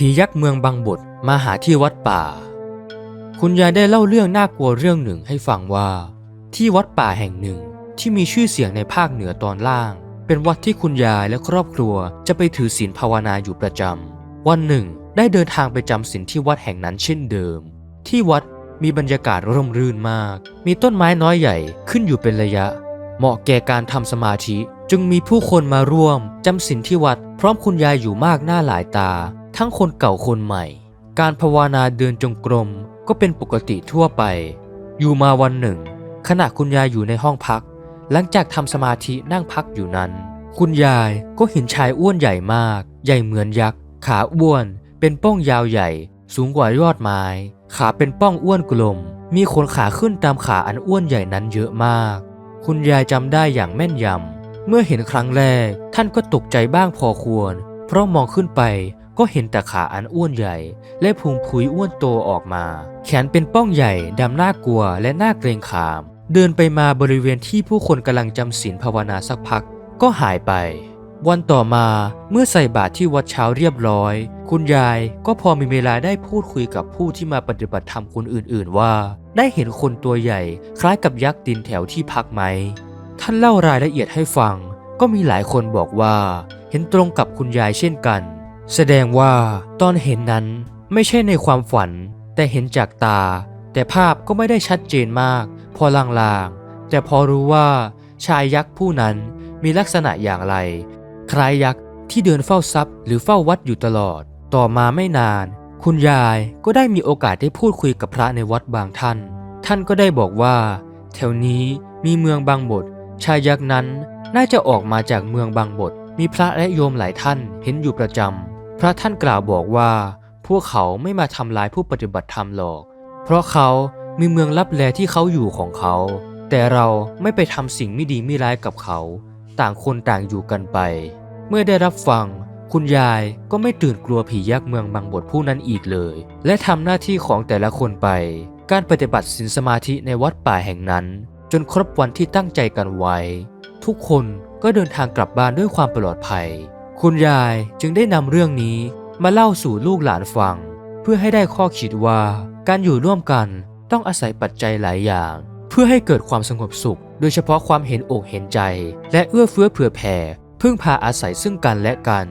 ผียักษ์เมืองบางบทมาหาที่วัดป่า คุณยายได้เล่าเรื่องน่ากลัวเรื่องหนึ่งให้ฟังว่า ที่วัดป่าแห่งหนึ่งที่มีชื่อเสียงในภาคเหนือตอนล่าง เป็นวัดที่คุณยายและครอบครัวจะไปถือศีลภาวนาอยู่ประจำวันหนึ่งได้เดินทางไปจำศีลที่วัดแห่งนั้นเช่นเดิม ที่วัดมีบรรยากาศร่มรื่นมาก มีต้นไม้น้อยใหญ่ขึ้นอยู่เป็นระยะ เหมาะแก่การทำสมาธิ จึงมีผู้คนมาร่วมจำศีลที่วัด พร้อมคุณยายอยู่มากหน้าหลายตา ทั้งคนเก่าคนใหม่ การภาวนาเดินจงกรมก็เป็นปกติทั่วไป อยู่มาวันหนึ่ง ขณะคุณยายอยู่ในห้องพัก หลังจากทำสมาธินั่งพักอยู่นั้น คุณยายก็เห็นชายอ้วนใหญ่มาก ใหญ่เหมือนยักษ์ ขาอ้วน เป็นป้องยาวใหญ่ สูงกว่ายอดไม้ ขาเป็นป้องอ้วนกลม มีขนขาขึ้นตามขาอันอ้วนใหญ่นั้นเยอะมาก คุณยายจำได้อย่างแม่นยำเมื่อเห็นครั้งแรกท่านก็ตกใจบ้างพอควร เพราะมองขึ้นไป ก็เห็นแต่ขาอันอ้วนใหญ่ และพุงพุยอ้วนโตออกมา แขนเป็นป้องใหญ่ดำน่ากลัวและน่าเกรงขาม เดินไปมาบริเวณที่ผู้คนกำลังจำศีลภาวนาสักพัก ก็หายไป วันต่อมาเมื่อใส่บาตรที่วัดเช้าเรียบร้อย คุณยายก็พอมีเวลาได้พูดคุยกับผู้ที่มาปฏิบัติธรรมคนอื่น ๆ ว่า ได้เห็นคนตัวใหญ่ คล้ายกับยักษ์ดินแถวที่พักไหม ท่านเล่ารายละเอียดให้ฟัง ก็มีหลายคนบอกว่า เห็นตรงกับคุณยายเช่นกัน แสดงว่าตอนเห็นนั้นไม่ใช่ในความฝัน แต่เห็นจากตา แต่ภาพก็ไม่ได้ชัดเจนมาก พอลางๆ แต่พอรู้ว่าชายยักษ์ผู้นั้นมีลักษณะอย่างไร คล้ายยักษ์ที่เดินเฝ้าทรัพย์หรือเฝ้าวัดอยู่ตลอด ต่อมาไม่นาน คุณยายก็ได้มีโอกาสได้พูดคุยกับพระในวัดบางท่าน ท่านก็ได้บอกว่า แถวนี้มีเมืองบางบท ชายยักษ์นั้นน่าจะออกมาจากเมืองบางบท มีพระและโยมหลายท่านเห็นอยู่ประจำ พระท่านกล่าวบอกว่าพวกเขาไม่มาทำลายผู้ปฏิบัติธรรมหรอก เพราะเขามีเมืองลับแลที่เขาอยู่ของเขา แต่เราไม่ไปทำสิ่งไม่ดีไม่ร้ายกับเขา ต่างคนต่างอยู่กันไป เมื่อได้รับฟัง คุณยายก็ไม่ตื่นกลัวผียักษ์เมืองบางบทผู้นั้นอีกเลย และทำหน้าที่ของแต่ละคนไป การปฏิบัติศีลสมาธิในวัดป่าแห่งนั้น จนครบวันที่ตั้งใจกันไว้ ทุกคนก็เดินทางกลับบ้านด้วยความปลอดภัย คุณยายจึงได้นำเรื่องนี้มาเล่าสู่ลูกหลานฟัง เพื่อให้ได้ข้อคิดว่าการอยู่ร่วมกันต้องอาศัยปัจจัยหลายอย่าง เพื่อให้เกิดความสงบสุข โดยเฉพาะความเห็นอกเห็นใจ และเอื้อเฟื้อเผื่อแผ่พึ่งพาอาศัยซึ่งกันและกัน